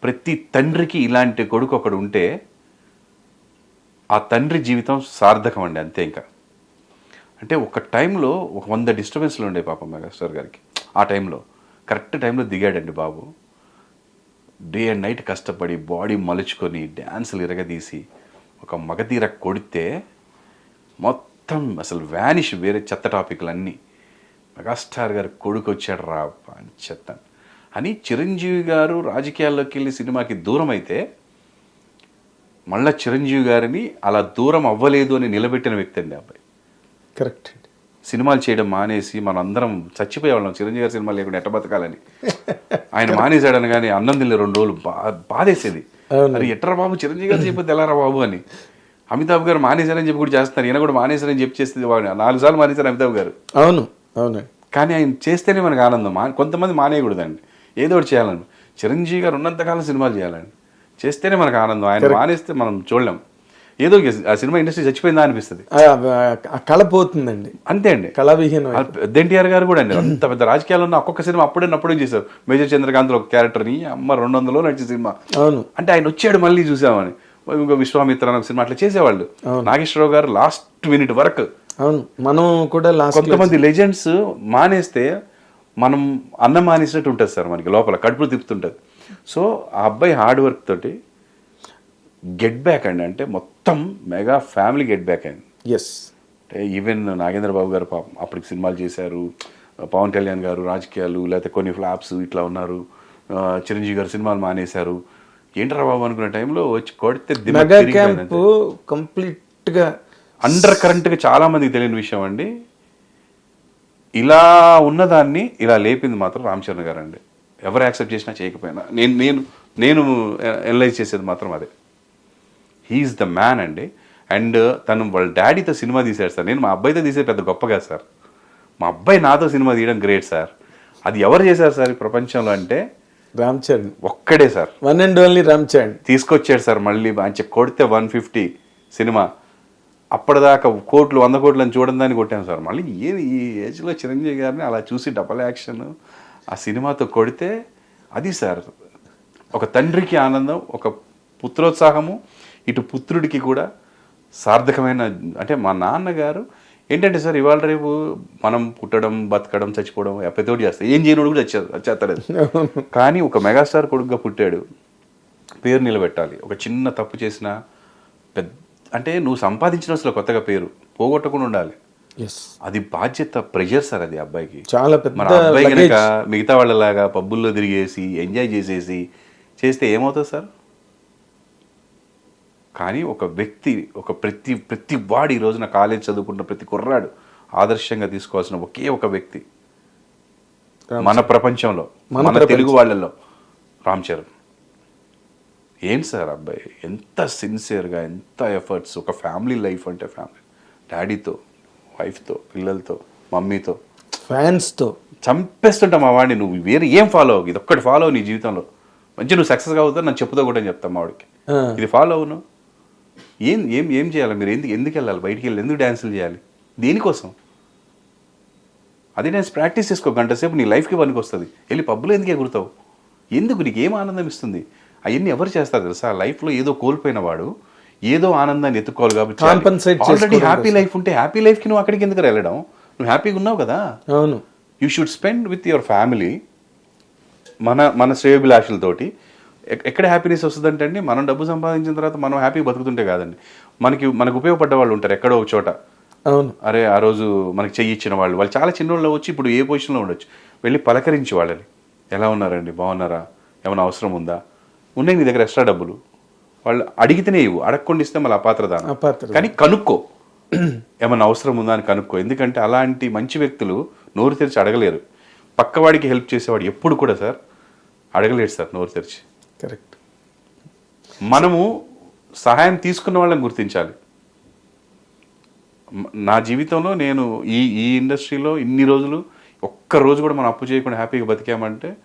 Speaker 2: ప్రతి తండ్రికి ఇలాంటి కొడుకు ఒకడు ఉంటే ఆ తండ్రి జీవితం సార్థకం అండి అంతే ఇంకా. అంటే ఒక టైంలో ఒక వంద డిస్టర్బెన్స్లు ఉండే పాపం మెగాస్టార్ గారికి. ఆ టైంలో కరెక్ట్ టైంలో దిగాడండి బాబు. డే అండ్ నైట్ కష్టపడి బాడీ మలుచుకొని డ్యాన్సులు ఇరగదీసి ఒక మగధీర కొడితే మొత్తం అసలు వ్యానిష్ వేరే చెత్త టాపిక్లు అన్నీ మెగాస్టార్ గారు కొడుకు వచ్చాడు రా అని చెత్త అని చిరంజీవి గారు రాజకీయాల్లోకి వెళ్ళి సినిమాకి దూరం అయితే మళ్ళా చిరంజీవి గారిని అలా దూరం అవ్వలేదు అని నిలబెట్టిన వ్యక్తి అండి అబ్బాయి.
Speaker 1: కరెక్ట్
Speaker 2: సినిమాలు చేయడం మానేసి మనందరం చచ్చిపోయేవాళ్ళం. చిరంజీవి గారి సినిమా లేకుండా ఎట్ట బతకాలని. ఆయన మానేశాడు అనగానే అన్నం తినలే రెండు రోజులు బా బాధేసేది.
Speaker 1: అవును.
Speaker 2: అది ఎట్రా బాబు చిరంజీవి గారు చెప్పితే ఎలారా బాబు అని. అమితాబ్ గారు మానేశారని చెప్పి కూడా చేస్తున్నారు. ఈయన కూడా మానేశారని చెప్పి చేస్తుంది వాడు నాలుగు సార్లు మానేశారు అమితాబ్ గారు.
Speaker 1: అవును అవునండి
Speaker 2: కానీ ఆయన చేస్తేనే మనకు ఆనందం. కొంతమంది మానేయకూడదండి. ఏదో ఒకటి చేయాలని. చిరంజీవి గారు ఉన్నంతకాలం సినిమాలు చేయాలండి చేస్తేనే మనకు ఆనందం. ఆయన మానేస్తే మనం చూడలేం. ఏదో ఆ సినిమా ఇండస్ట్రీ చచ్చిపోయిందా అనిపిస్తుంది.
Speaker 1: కళ పోతుందండి.
Speaker 2: అంతే అండి.
Speaker 1: కళావిహీనం
Speaker 2: పెద్ద ఎన్టీఆర్ గారు కూడా అండి. అంత పెద్ద రాజకీయాల్లో ఉన్న ఒక్కొక్క సినిమా అప్పుడే అప్పుడే చేశారు? మేజర్ చంద్రకాంత్ ఒక క్యారెక్టర్ని అమ్మ రెండు వందలో నడిచే సినిమా.
Speaker 1: అవును.
Speaker 2: అంటే ఆయన వచ్చాడు మళ్ళీ చూసామని. ఇంకో విశ్వామిత్ర అనే ఒక సినిమా అట్లా చేసేవాళ్ళు. నాగేశ్వరరావు గారు లాస్ట్ మినిట్ వరకు.
Speaker 1: అవును. మనం కూడా
Speaker 2: కొంతమంది లెజెండ్స్ మానేస్తే మనం అన్నం మానేసినట్టు ఉంటుంది సార్ మనకి లోపల కడుపులు తిప్పుతుంటుంది. సో ఆ అబ్బాయి హార్డ్ వర్క్ తోటి గెట్ బ్యాక్ అండి. అంటే మొత్తం మెగా ఫ్యామిలీ గెట్ బ్యాక్ అయింది
Speaker 1: ఎస్
Speaker 2: అంటే ఈవెన్ నాగేంద్ర బాబు గారు పాపం అప్పటికి సినిమాలు చేశారు పవన్ కళ్యాణ్ గారు రాజకీయాలు లేకపోతే కొన్ని ఫ్లాప్స్ ఇట్లా ఉన్నారు చిరంజీవి గారు సినిమాలు మానేశారు. ఏంట్రా బాబు అనుకునే టైంలో వచ్చి కొడితే
Speaker 1: మెగా క్యాంప్ కంప్లీట్గా
Speaker 2: అండర్ కరెంట్గా చాలా మందికి తెలియని విషయం అండి. ఇలా ఉన్నదాన్ని ఇలా లేపింది మాత్రం రామ్ చరణ్ గారు అండి ఎవరు యాక్సెప్ట్ చేసినా చేయకపోయినా. నేను నేను నేను అనలైజ్ చేసేది మాత్రం అదే. హీఈస్ ద మ్యాన్ అండి. అండ్ తను వాళ్ళ డాడీతో సినిమా తీశాడు సార్. నేను మా అబ్బాయితో తీసేది పెద్ద గొప్పగా సార్. మా అబ్బాయి నాతో సినిమా తీయడం గ్రేట్ సార్. అది ఎవరు చేశారు సార్ ఈ ప్రపంచంలో అంటే?
Speaker 1: రామ్ చరణ్
Speaker 2: ఒక్కడే sir.
Speaker 1: One and only Ram Charan
Speaker 2: తీసుకొచ్చాడు సార్ మళ్ళీ మంచి కొడితే వన్ ఫిఫ్టీ సినిమా. అప్పటిదాకా కోట్లు వంద కోట్లు అని చూడడం దాన్ని కొట్టాం సార్. మళ్ళీ ఏది ఈ ఏజ్లో చిరంజీవి గారిని అలా చూసి డబల్ యాక్షన్ ఆ సినిమాతో కొడితే అది సార్ ఒక తండ్రికి ఆనందం ఒక పుత్రోత్సాహము ఇటు పుత్రుడికి కూడా సార్థకమైన అంటే మా నాన్నగారు ఏంటంటే సార్ ఇవాళ రేపు మనం పుట్టడం బతకడం చచ్చిపోవడం ఎప్పటితోటి చేస్తాం ఏం చేయనోడు కూడా వచ్చేస్తలేదు కానీ ఒక మెగాస్టార్ కొడుకుగా పుట్టాడు. పేరు నిలబెట్టాలి. ఒక చిన్న తప్పు చేసినా పెద్ద అంటే నువ్వు సంపాదించిన అసలు కొత్తగా పేరు పోగొట్టకుండా ఉండాలి. అది బాధ్యత ప్రెషర్ సార్ అది అబ్బాయికి.
Speaker 1: చాలా పెద్ద
Speaker 2: మన అబ్బాయి. కనుక మిగతా వాళ్ళలాగా పబ్బుల్లో తిరిగేసి ఎంజాయ్ చేసేసి చేస్తే ఏమవుతుంది సార్ కానీ ఒక వ్యక్తి ఒక ప్రతి ప్రతి వాడు ఈ రోజున కాలేజ్ చదువుకుంటున్న ప్రతి కుర్రాడు ఆదర్శంగా తీసుకోవాల్సిన ఒకే ఒక వ్యక్తి. మన ప్రపంచంలో
Speaker 1: మన.
Speaker 2: తెలుగు వాళ్ళల్లో రామ్ చరణ్. ఏంటి సార్ అబ్బాయి? ఎంత సిన్సియర్గా ఎంత ఎఫర్ట్స్? ఒక ఫ్యామిలీ లైఫ్ అంటే ఫ్యామిలీ. డాడీతో వైఫ్తో పిల్లలతో మమ్మీతో.
Speaker 1: ఫ్యాన్స్తో
Speaker 2: చంపేస్తుంటాం మా వాడిని నువ్వు. వేరే ఏం ఫాలో అవ్వు ఇది ఒక్కటి ఫాలో అవ్వు నీ జీవితంలో. మంచి నువ్వు సక్సెస్గా అవుతావు నన్ను చెప్పుతో కూడా అని చెప్తాం మా వాడికి. ఇది ఫాలో అవును ఏం ఏం ఏం చేయాలి? మీరు ఎందుకు ఎందుకు వెళ్ళాలి? బయటికి వెళ్ళి ఎందుకు డ్యాన్సులు చేయాలి? దేనికోసం? అదే డ్యాన్స్ ప్రాక్టీస్ చేసుకో. గంట సేపు నీ లైఫ్కి పనికి వస్తుంది వెళ్ళి పబ్బులో ఎందుకు ఎగురుతావు? ఎందుకు? నీకు ఏం ఆనందం ఇస్తుంది? అవన్నీ ఎవరు చేస్తారు తెలుసా? లైఫ్లో ఏదో కోల్పోయిన వాడు ఏదో ఆనందాన్ని ఎత్తుకోవాలి కాబట్టి ఆల్రెడీ హ్యాపీ లైఫ్ ఉంటే హ్యాపీ లైఫ్కి నువ్వు అక్కడికి ఎందుకు వెళ్ళడం? నువ్వు హ్యాపీగా ఉన్నావు కదా?
Speaker 1: అవును.
Speaker 2: You should spend with your family మన మన శ్రేయోభిలాషులతోటి. ఎక్- ఎక్కడ హ్యాపీనెస్ వస్తుందంటే అండి మనం డబ్బు సంపాదించిన తర్వాత మనం హ్యాపీ బతుకుతుంటే కాదండి. మనకి మనకు ఉపయోగపడ్డ వాళ్ళు ఉంటారు ఎక్కడో ఒక చోట.
Speaker 1: అవును.
Speaker 2: అరే ఆ రోజు మనకి చెయ్యి ఇచ్చిన వాళ్ళు వాళ్ళు చాలా చిన్నోళ్ళు వచ్చి ఇప్పుడు ఏ పొజిషన్లో ఉండొచ్చు. వెళ్ళి పలకరించి వాళ్ళని. ఎలా ఉన్నారండి? బాగున్నారా? ఏమైనా అవసరం ఉందా? ఉన్నాయి నీ దగ్గర ఎక్స్ట్రా డబ్బులు. వాళ్ళు అడిగితేనే ఇవ్వు. అడగకుండా ఇస్తే మళ్ళీ అపాత్రదానం. కానీ కనుక్కో. ఏమైనా అవసరం ఉందా అని కనుక్కో. ఎందుకంటే అలాంటి మంచి వ్యక్తులు నోరు తెరిచి అడగలేరు. పక్కవాడికి హెల్ప్ చేసేవాడు ఎప్పుడు కూడా సార్ అడగలేడు సార్ నోరు తెరిచి.
Speaker 1: కరెక్ట్.
Speaker 2: మనము సహాయం తీసుకున్న వాళ్ళని గుర్తించాలి. నా జీవితంలో నేను ఈ ఈ ఇండస్ట్రీలో ఇన్ని రోజులు ఒక్క రోజు కూడా మనం అప్పు చేయకుండా హ్యాపీగా బతికామంటే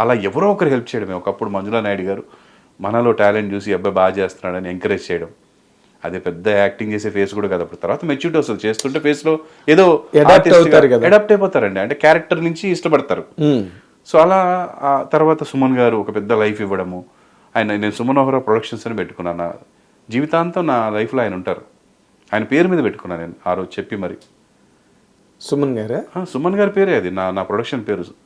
Speaker 2: అలా ఎవరో ఒకరు హెల్ప్ చేయడమే. ఒకప్పుడు మంజులా నాయుడు గారు మనలో టాలెంట్ చూసి అబ్బాయి బాగా చేస్తున్నాడని ఎంకరేజ్ చేయడం. అదే పెద్ద యాక్టింగ్ చేసే ఫేస్ కూడా కదా అప్పుడు. తర్వాత మెచ్యూరిటీ వస్తుంది. చేస్తుంటే ఫేస్లో ఏదో. అడాప్ట్ అయిపోతారండి. అంటే క్యారెక్టర్ నుంచి ఇష్టపడతారు. సో అలా ఆ తర్వాత సుమన్ గారు ఒక పెద్ద లైఫ్ ఇవ్వడము. ఆయన నేను సుమన్ ఓహరా ప్రొడక్షన్స్ అని పెట్టుకున్నాను. నా జీవితాంతం నా లైఫ్లో ఆయన ఉంటారు. ఆయన పేరు మీద పెట్టుకున్నాను నేను. ఆ రోజు చెప్పి మరి.
Speaker 1: సుమన్ గారా?
Speaker 2: సుమన్ గారి పేరే అది. నా నా ప్రొడక్షన్ పేరు.